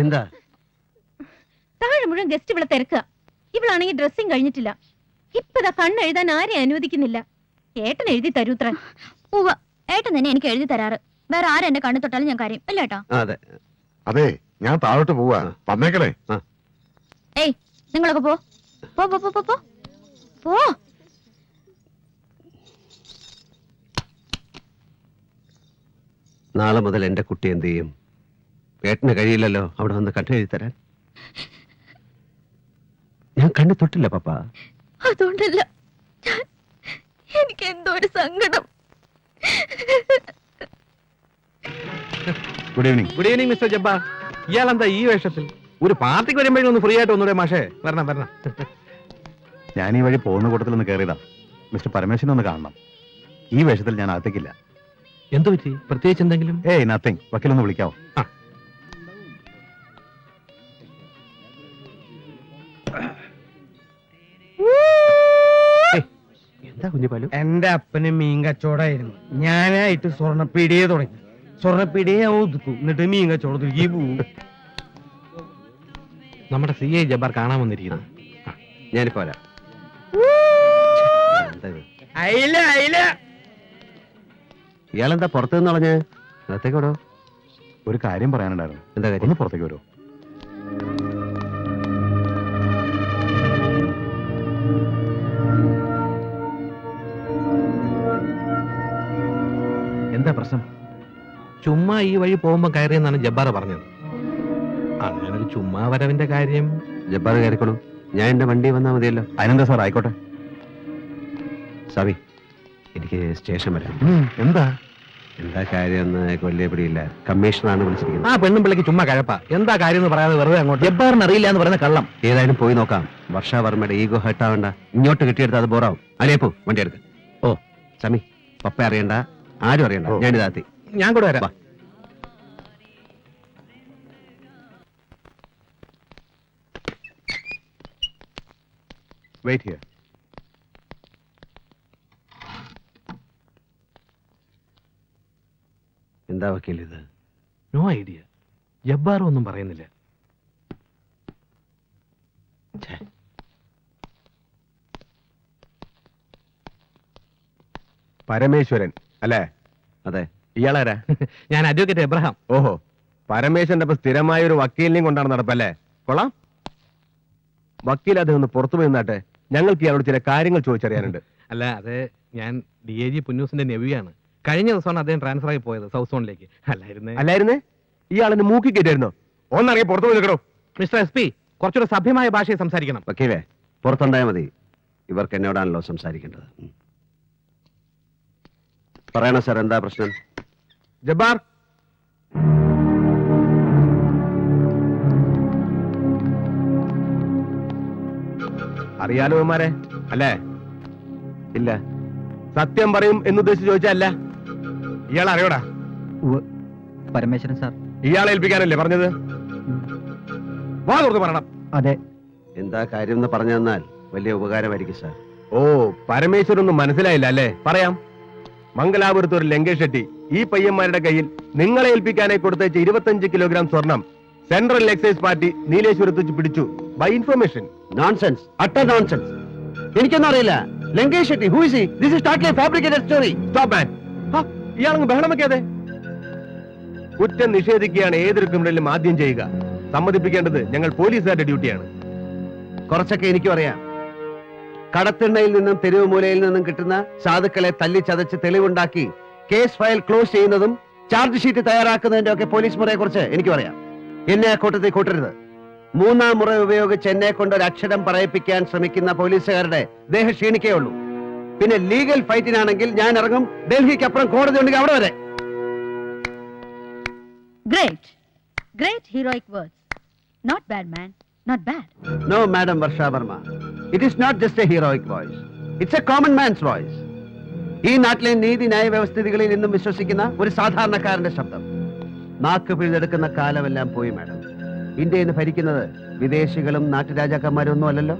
എന്താ താഴെ മുഴുവൻ ഗസ്റ്റ് ഇവിടെ തിരക്കുക. ഇവളാണെങ്കിൽ ഡ്രസ്സിങ് കഴിഞ്ഞിട്ടില്ല. ഇപ്പതാ കണ്ണെഴുതാൻ ആരെയും അനുവദിക്കുന്നില്ല. ഏട്ടൻ എഴുതി തരൂത്ര ഉവ്വ ഏട്ടൻ തന്നെ എനിക്ക് എഴുതി തരാറ്. വേറെ ആരും എന്റെ കണ്ണു തൊട്ടാലും ഞാൻ കാര്യം. അതെ. അതെ ഞാൻ താഴോട്ട് പോവാ. വന്നേക്കണേ. ഏയ് നിങ്ങളൊക്കെ പോ പോ പോ പോ. പോ പോ പോ നാളെ മുതൽ എന്റെ കുട്ടി എന്ത് ചെയ്യും? ഏട്ടന് കഴിയില്ലല്ലോ അവിടെ വന്ന് കണ്ടെഴുതി തരാൻ. ഞാൻ കണ്ണു തൊട്ടില്ല പപ്പ. അതുകൊണ്ടല്ല എനിക്ക് എന്തോ ഒരു സങ്കടം. Good evening good evening mister ജബ്ബ ഇയാൾ എന്താ ഈ വേഷത്തിൽ? ഒരു പാർട്ടിക്ക് വരുമ്പോഴും ഒന്ന് ഫ്രീ ആയിട്ട് ഒന്നുകൂടെ മാഷേ? വരണം വരണം. ഞാൻ ഈ വഴി പോകുന്ന കൂട്ടത്തിൽ ഒന്ന് കയറിയതാ മിസ്റ്റർ പരമേശ്വരൻ ഒന്ന് കാണണം. ഈ വേഷത്തിൽ ഞാൻ അകത്തേക്കില്ല. എന്തു പറ്റി? പ്രത്യേകിച്ച് എന്തെങ്കിലും? ഏയ് നത്തിങ് വക്കീലൊന്ന് വിളിക്കാവോ? എന്താ കുഞ്ഞുപാലു എന്റെ അപ്പന് മീൻ കച്ചവടമായിരുന്നു. ഞാനായിട്ട് സ്വർണപ്പീടിയെ തുടങ്ങി. സ്വർണപ്പീടിയെ ഒതുക്കും. എന്നിട്ട് മീൻ കച്ചവടത്തിലേക്ക് പോവും. നമ്മുടെ സി ഐ ജബ്ബാർ കാണാൻ വന്നിരിക്കുന്നു. ഞാനിപ്പോ വരാം? അയില അയില! ഇയാളെന്താ പുറത്തു നിന്ന് കളഞ്ഞ്? അകത്തേക്ക് വിടോ. ഒരു കാര്യം പറയാനുണ്ടായിരുന്നു. എന്താ കാര്യം? ഒന്ന് പുറത്തേക്ക് വരുമോ എന്താ പ്രശ്നം? ചുമ്മാ ഈ വഴി പോകുമ്പോ കയറിയെന്നാണ് ജബ്ബാർ പറഞ്ഞത്. അങ്ങനെ ഒരു ചുമ്മാ വരവിന്റെ കാര്യം. ജബ്ബാർ കയറിക്കോളൂ. ഞാൻ എന്റെ വണ്ടി വന്നാൽ മതിയല്ലോ. അതിനെന്താ സാർ? ആയിക്കോട്ടെ. സവി എനിക്ക് സ്റ്റേഷൻ വരാം. എന്താ? എന്താ കാര്യം എന്ന് കൊല്ലേ പിടിയില്ല. കമ്മീഷണറാണ് വിളിച്ചിരിക്കുന്നത്. ആ പെണ്ണും പിള്ളിക്ക് ചുമ്മാ കഴപ്പ. എന്താ കാര്യം എന്ന് പറയാതെ വെറുതെ അങ്ങോട്ട്? എബ്ബാറിന് അറിയില്ല എന്ന് പറയുന്ന കള്ളം. ഏതായാലും പോയി നോക്കാം. വർഷാവർമ്മയുടെ ഈഗോ ഹെർട്ടാവണ്ട ഇങ്ങോട്ട് കിട്ടിയെടുത്ത് അത് ബോറാവും. അലേപ്പോ വണ്ടി എടുക്ക. ഓ. സമി പപ്പ അറിയണ്ട. ആരും അറിയണ്ട. ഞാൻ ഞാനിതാത്തി ഞാൻ കൂടെ വരാം. വെയിറ്റ് വെയിറ്റ് എന്താ വക്കീൽ ഇത് നോ ഐഡിയ. ജബ്ബാർ ഒന്നും പറയുന്നില്ല. പരമേശ്വരൻ അല്ലേ? അതെ. ഇയാളാരാ? ഞാൻ അഡ്വക്കേറ്റ് എബ്രഹാം. ഓഹോ. പരമേശ്വരന്റെ ഇപ്പൊ സ്ഥിരമായ ഒരു വക്കീലിനെയും കൊണ്ടാണ് നടപ്പല്ലേ? കൊള്ളാം. വക്കീൽ അദ്ദേഹം ഒന്ന് പുറത്തു പോയി നിന്നാട്ടെ. ഞങ്ങൾക്ക് ഇയാളോട് ചില കാര്യങ്ങൾ ചോദിച്ചറിയാനുണ്ട്. അല്ല അതെ ഞാൻ ഡി എ ജി പുന്നൂസിന്റെ നെവിയാണ്. കഴിഞ്ഞ ദിവസമാണ് അദ്ദേഹം ട്രാൻസ്ഫർ ആയി പോയത് സൗത്ത് സോണിലേക്ക് അല്ലായിരുന്നേ? അല്ലായിരുന്നേ? ഇയാളെന്നെ മൂക്കി കയറ്റായിരുന്നോ? ഒന്നറിയ പുറത്തു പോയി നിൽക്കണോ? മിസ്റ്റർ എസ് പി കുറച്ചുകൂടെ സഭ്യമായ ഭാഷയിൽ സംസാരിക്കണം. വക്കീലേ പുറത്തുണ്ടായാൽ മതി. ഇവർക്ക് എന്നോടാണല്ലോ സംസാരിക്കേണ്ടത്. ഉം. പറയണ സാർ എന്താ പ്രശ്നം? ജബ്ബാർ? അറിയാലോ ഇവന്മാരെ? അല്ലേ? ഇല്ല. സത്യം പറയും എന്നുദ്ദേശിച്ച് ചോദിച്ചല്ല ഇയാൾ അറിയോടാ? പരമേശ്വരൻ സാർ. ഇയാളെ ഏൽപ്പിക്കാനല്ലേ പറഞ്ഞത്? വാ തുറന്ന് പറയണം. അതെ. എന്താ കാര്യം എന്ന് പറഞ്ഞു തന്നാൽ വലിയ ഉപകാരമായിരിക്കും സാർ. ഓ പരമേശ്വരൊന്നും മനസ്സിലായില്ല അല്ലേ? പറയാം. മംഗലാപുരത്ത് ഒരു ലങ്കേഷ് ഷെട്ടി ഈ പയ്യന്മാരുടെ കയ്യിൽ നിങ്ങളെ ഏൽപ്പിക്കാനായി കൊടുത്തയച്ച ഇരുപത്തഞ്ച് കിലോഗ്രാം സ്വർണം സെൻട്രൽ എക്സൈസ് പാർട്ടി നീലേശ്വരത്ത് വെച്ച് പിടിച്ചു. ബൈ ഇൻഫർമേഷൻ നോൺസെൻസ് അട്ട നോൺസെൻസ് എനിക്കൊന്നും അറിയില്ല. Lankesh Shetty who is this is totally fabricated story stop man ഇയാളങ്ങ് ബഹളമൊക്കെ വെക്കാതെ കുറ്റം നിഷേധിക്കുകയാണ് ഏതൊരു ക്രിമിനലും ആദ്യം ചെയ്യുക. സമ്മതിപ്പിക്കേണ്ടത് ഞങ്ങൾ പോലീസുകാരുടെ ഡ്യൂട്ടിയാണ്. കുറച്ചൊക്കെ എനിക്കും അറിയാം. കടത്തിണ്ണയിൽ നിന്നും തെരുവ് മൂലയിൽ നിന്നും കിട്ടുന്ന സാധുക്കളെ തല്ലിച്ചതച്ച് തെളിവുണ്ടാക്കി കേസ് ഫയൽ ക്ലോസ് ചെയ്യുന്നതും ചാർജ് ഷീറ്റ് തയ്യാറാക്കുന്നതിന്റെ ഒക്കെ പോലീസ് മുറയെ കുറിച്ച് എനിക്കും അറിയാം. എന്നെ ആ കൂട്ടത്തിൽ കൂട്ടരുത്. മൂന്നാം മുറ ഉപയോഗിച്ച് എന്നെ കൊണ്ട് ഒരു അക്ഷരം പറയിപ്പിക്കാൻ ശ്രമിക്കുന്ന പോലീസുകാരുടെ ദേഹ ക്ഷീണിക്കേ ഉള്ളൂ. പിന്നെ ലീഗൽ ഫൈറ്റിനാണെങ്കിൽ ഞാൻ ഇറങ്ങും. ഡൽഹിക്ക് അപ്പുറം കോടതി ഉണ്ടെങ്കിൽ അവിടെ വരെ. Great great heroic words not bad man not bad no madam Varsha Varma it is not just a heroic voice it's a common man's voice ഈ നാട്ടിലെ നീതി ന്യായ വ്യവസ്ഥിതികളിൽ നിന്നും വിശ്വസിക്കുന്ന ഒരു സാധാരണക്കാരന്റെ ശബ്ദം. നാക്ക് പിഴുതെടുക്കുന്ന കാലമെല്ലാം പോയി മാഡം. ഇന്ത്യയിൽ നിന്ന് ഭരിക്കുന്നത് വിദേശികളും നാട്ടുരാജാക്കന്മാരും ഒന്നും അല്ലല്ലോ.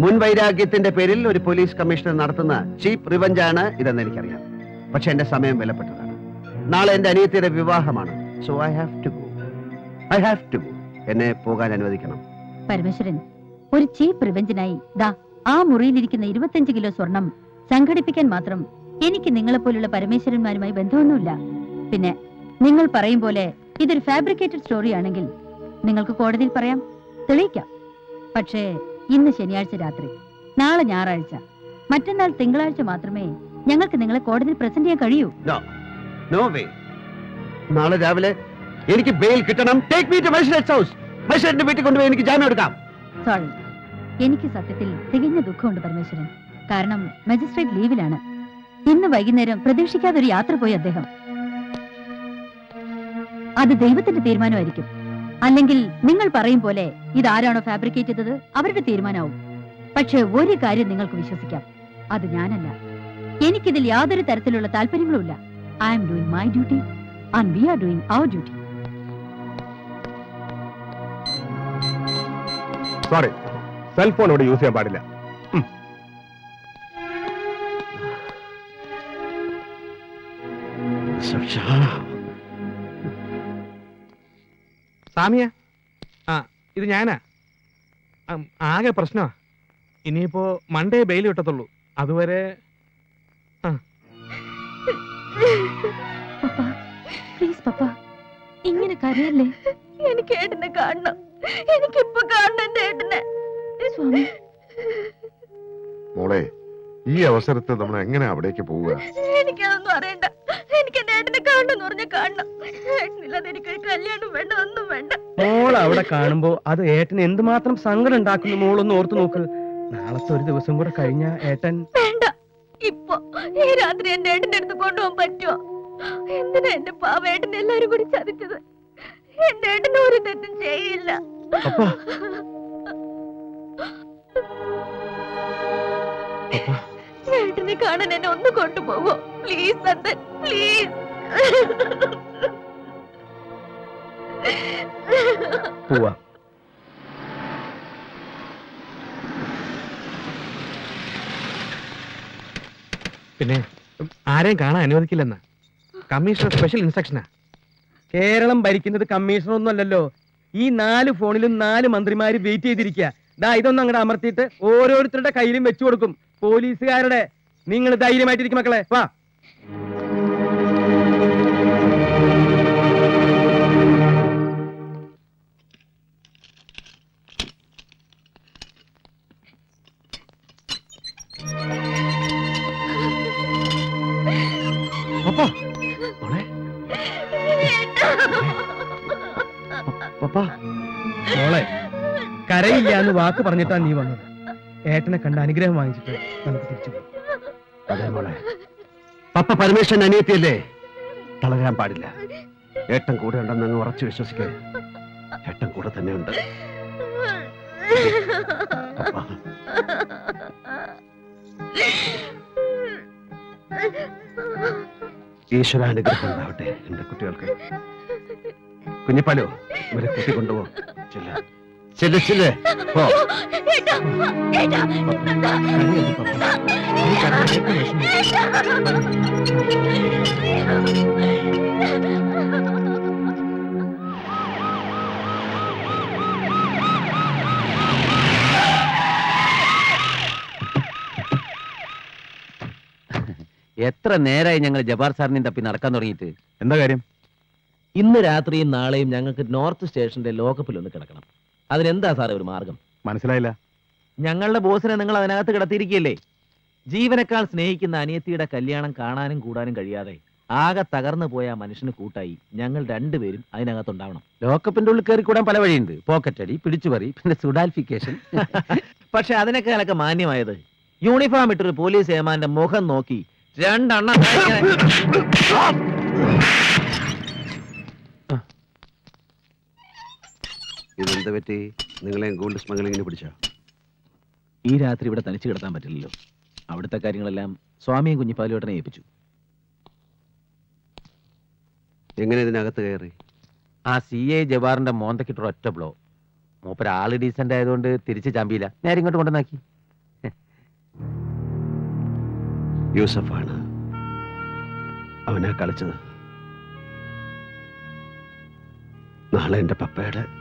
മുൻ വൈരാഗ്യത്തിന്റെ പേരിൽ ഒരു പോലീസ് കമ്മീഷണർ നടത്തുന്ന ചീപ്പ് റിവഞ്ച് ആണ് ഇതെന്ന് എനിക്കറിയാം. പക്ഷെ എന്റെ സമയം വിലപ്പെട്ടതാണ്. നാളെ എന്റെ അനിയത്തിയുടെ വിവാഹമാണ്. So I have to go I have to go എന്നെ പോകാൻ അനുവദിക്കണം. പരമേശ്വരൻ ഒരു ചീപ്പ് റിവഞ്ചിനായി ദാ ആ മുറിയിലിരിക്കുന്ന ഇരുപത്തഞ്ച് കിലോ സ്വർണം സംഘടിപ്പിക്കാൻ മാത്രം എനിക്ക് നിങ്ങളെ പോലുള്ള പരമേശ്വരന്മാരുമായി ബന്ധമൊന്നുമില്ല. പിന്നെ നിങ്ങൾ പറയും പോലെ ഇതൊരു ഫാബ്രിക്കേറ്റഡ് സ്റ്റോറിയാണെങ്കിൽ നിങ്ങൾക്ക് കോടതിയിൽ പറയാം. തെളിയിക്കാം. പക്ഷേ ഇന്ന് ശനിയാഴ്ച രാത്രി. നാളെ ഞായറാഴ്ച. മറ്റന്നാൾ തിങ്കളാഴ്ച മാത്രമേ ഞങ്ങൾക്ക് നിങ്ങളെ കോടതിയിൽ പ്രസന്റ് ചെയ്യാൻ കഴിയൂ. നോ വേ നാളെ രാവിലെ എനിക്ക് ബെയിൽ കിട്ടണം. Take me to magistrate house മജിസ്ട്രേറ്റിന്റെ വീട്ടിൽ കൊണ്ടുപോയി എനിക്ക് ജാമ്യം എടുക്കാം. സോറി എനിക്ക് സത്യത്തിൽ തികഞ്ഞ ദുഃഖമുണ്ട് പരമേശ്വരൻ. കാരണം മജിസ്ട്രേറ്റ് ലീവിലാണ് ഇന്ന് വൈകുന്നേരം പ്രതീക്ഷിക്കാതെ ഒരു യാത്ര പോയി അദ്ദേഹം. അത് ദൈവത്തിന്റെ തീരുമാനമായിരിക്കും. അല്ലെങ്കിൽ നിങ്ങൾ പറയും പോലെ ഇതാരാണോ ഫാബ്രിക്കേറ്റ് ചെയ്തത്? അവരുടെ തീരുമാനമാവും. പക്ഷെ ഒരു കാര്യം നിങ്ങൾക്ക് വിശ്വസിക്കാം. അത് ഞാനല്ല. എനിക്കിതിൽ യാതൊരു തരത്തിലുള്ള താല്പര്യങ്ങളുമില്ല I am doing my duty and we are doing our duty sorry cellphone ഇവിടെ യൂസ് ചെയ്യാൻ പാടില്ല. സാമിയ? ആ ഇത് ഞാനാ. അം, ആകെ പ്രശ്നമാ. ഇനിയിപ്പോ മൺഡേ ബെയിൽ കിട്ടത്തുള്ളൂ. അതുവരെ പപ്പ പ്ലീസ് പപ്പ ഇങ്ങനെ കരയല്ലേ? എനിക്ക് ഏട്ടനെ കാണണം. എനിക്കിപ്പോ കാണണം എന്റെ ഏട്ടനെ. സ്വാമി. മോളെ ഈ അവസരത്തിൽ നമ്മൾ എങ്ങനെ അവിടേക്ക് പോവുക? മോൾ അവിടെ കാണുമ്പോ അത് ഏട്ടന് എന്തുമാത്രം സങ്കടം ഉണ്ടാക്കുന്നു മോളൊന്ന് ഓർത്തു നോക്ക്. നാളത്തെ ഒരു ദിവസം കൂടെ കഴിഞ്ഞ ഏട്ടൻ വേണ്ട. ഇപ്പൊ ഈ രാത്രി എന്റെ ഏട്ടന്റെ അടുത്ത് കൊണ്ടുപോകാൻ പറ്റുമോ എന്തിനാ എന്റെ പാവേട്ടനെ എല്ലാരും കൂടി ചതിച്ചത്? എന്റെ ഏട്ടൻ ഒരു തെറ്റും ചെയ്യില്ല. അപ്പാ. ഏട്ടനെ കാണാൻ എന്നെ ഒന്ന് കൊണ്ടുപോകോ. പ്ലീസ് പ്ലീസ് പോവാ. പിന്നെ ആരെയും കാണാൻ അനുവദിക്കില്ലെന്ന്. കമ്മീഷണർ സ്പെഷ്യൽ ഇൻസ്ട്രക്ഷനാ കേരളം ഭരിക്കുന്നത് കമ്മീഷണർ ഒന്നും അല്ലല്ലോ ഈ നാല് ഫോണിലും നാല് മന്ത്രിമാര് വെയിറ്റ് ചെയ്തിരിക്കുക ദാ ഇതൊന്നും അങ്ങോട്ട് അമർത്തിയിട്ട് ഓരോരുത്തരുടെ കയ്യിലും വെച്ചു കൊടുക്കും. പോലീസുകാരുടെ. നിങ്ങൾ ധൈര്യമായിട്ടിരിക്കും മക്കളെ. വാ. വാക്ക് പറഞ്ഞിട്ടാ നീ വന്നത്. ഏട്ടനെ കണ്ട അനുഗ്രഹം വാങ്ങിച്ചിട്ട് നമുക്ക് തിരിച്ചു അതെ മോളെ. പപ്പ പരമേശ്വരൻ അനിയത്തിയല്ലേ? തളരാൻ പാടില്ല. ഏട്ടൻ കൂടെ ഉണ്ടെന്ന് അങ്ങ് ഉറച്ചു വിശ്വസിക്കേ. ഏട്ടൻ കൂടെ തന്നെ ഉണ്ട്. ഈശ്വരാനുഗ്രഹം ഉണ്ടാവട്ടെ എന്റെ കുട്ടികൾക്ക്. കുഞ്ഞിപ്പാലോ ഇവരെ കുട്ടി കൊണ്ടുപോ. ചെല്ല്. ചെല്ല് ചെല്ല് പോ കരയരുത് പപ്പ. നീ കരയാൻ വിഷമം. എത്ര നേരമായി ഞങ്ങൾ ജബാർ സാറിനെയും തപ്പി നടക്കാൻ തുടങ്ങിയിട്ട് എന്താ കാര്യം ഇന്ന് രാത്രിയും നാളെയും ഞങ്ങൾക്ക് നോർത്ത് സ്റ്റേഷന്റെ ലോക്കപ്പിൽ ഒന്ന് കിടക്കണം അതിനെന്താ സാറേ ഒരു മാർഗം? മനസ്സിലായില്ല. ഞങ്ങളുടെ ബോസിനെ നിങ്ങൾ അതിനകത്ത് കിടത്തിയിരിക്കുകയല്ലേ? ജീവനക്കാൾ സ്നേഹിക്കുന്ന അനിയത്തിയുടെ കല്യാണം കാണാനും കൂടാനും കഴിയാതെ ആകെ തകർന്നു പോയ ആ മനുഷ്യന് കൂട്ടായി ഞങ്ങൾ രണ്ടുപേരും അതിനകത്തുണ്ടാവണം. ലോക്കപ്പിന്റെ ഉള്ളിൽ കയറി കൂടാൻ പല വഴിയുണ്ട്. പോക്കറ്റടി പിടിച്ചുപറി പിന്നെ സുഡാൽഫിക്കേഷൻ. പക്ഷെ അതിനേക്കാളൊക്കെ മാന്യമായത് യൂണിഫോം ഇട്ടൊരു പോലീസ് ഏമാന്റെ മുഖം നോക്കി രണ്ടെണ്ണം ഇതെന്ത് പറ്റി? നിങ്ങളെ ഗോൾഡ് സ്മഗ്ലിങ്ങിന് പിടിച്ചോ? ഈ രാത്രി ഇവിടെ തനിച്ച് കിടത്താൻ പറ്റില്ലല്ലോ. അവിടുത്തെ കാര്യങ്ങളെല്ലാം സ്വാമിയും കുഞ്ഞിപ്പാലുവേട്ടനെ ഏൽപ്പിച്ചു. എങ്ങനെ ഇതിനകത്ത് കയറി? ആ സി എ ജവാറിന്റെ മോന്തക്കിട്ടൊരു ഒറ്റ ബ്ലോ. മൂപ്പര ആൾ ഡീസന്റ് ആയതുകൊണ്ട് തിരിച്ച് ചമ്പിയില്ല. നേരെ ഇങ്ങോട്ട് കൊണ്ടുവന്നാക്കി. യൂസഫാണ് അവനാ കളിച്ചത്. നാളെ എന്റെ പപ്പയുടെ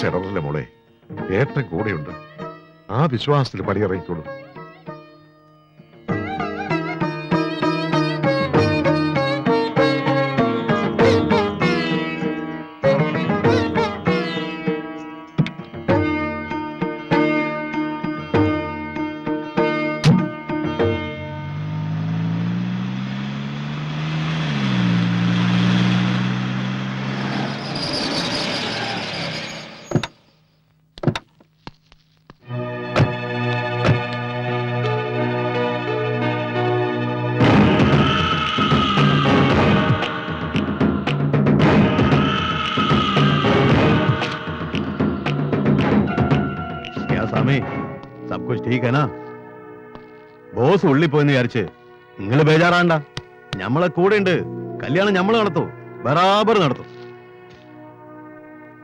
മനസ്സിടറില്ല മോളെ. ഏട്ടൻ കൂടെയുണ്ട്. ആ വിശ്വാസത്തിൽ പടിയിറങ്ങിക്കോളും. कुछ ठीक है ना ബോസ് ഉള്ളി പോയെന്ന് വിചാരിച്ച് നിങ്ങൾ ബേജാറാണ്ട ഞമ്മളെ കൂടെ ഉണ്ട് കല്യാണം ഞമ്മള് നടത്തൂ ബറാബർ നടത്തും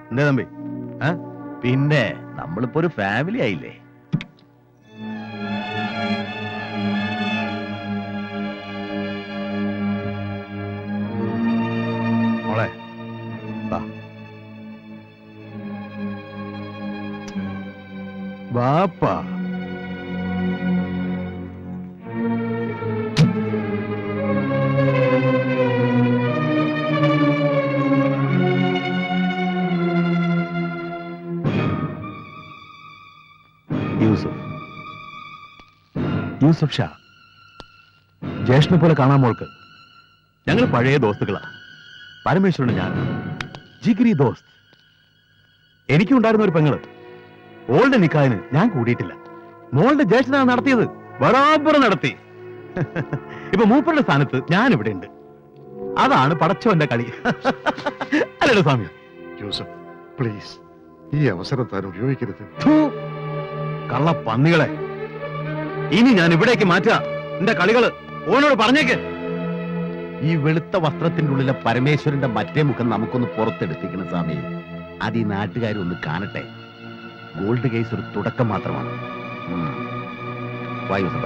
എന്തേ തമ്പി പിന്നെ നമ്മളിപ്പോ ഒരു ഫാമിലി ആയില്ലേ യൂസുഫ് യൂസുഫ് ഷാ ജ്യേഷ്ഠനെ പോലെ കാണാൻ മോൾക്ക്. ഞങ്ങൾ പഴയ ദോസ്തുക്കളാ പരമേശ്വരന് ഞാൻ. ജിഗിരി ദോസ്ത്. എനിക്കുണ്ടായിരുന്ന ഒരു പെങ്ങൾ. ഓളുടെ നിക്കാതിന് ഞാൻ കൂടിയിട്ടില്ല. മോളുടെ ജ്യേഷ്ഠനാണ് നടത്തിയത്. ബറാബർ നടത്തി. ഇപ്പൊ മൂപ്പരുടെ സ്ഥാനത്ത് ഞാൻ ഇവിടെ ഉണ്ട്. അതാണ് പടച്ചവന്റെ കളി. അല്ലല്ലോ സ്വാമി ജോസഫ് പ്ലീസ് ഈ അവസരം താൻ ഉപയോഗിക്കരുത്. കള്ള പന്നികളെ ഇനി ഞാൻ ഇവിടേക്ക് മാറ്റാ എന്റെ കളികൾ ഓനോട് പറഞ്ഞേക്ക്. ഈ വെളുത്ത വസ്ത്രത്തിന്റെ ഉള്ളിലെ പരമേശ്വരന്റെ മറ്റേ മുഖം നമുക്കൊന്ന് പുറത്തെടുത്തിക്കണം സ്വാമി. അത് ഈ നാട്ടുകാരൊന്ന് കാണട്ടെ. ഗോൾഡ് കേസ് ഒരു തുടക്കം മാത്രമാണ്. വായു സഭ.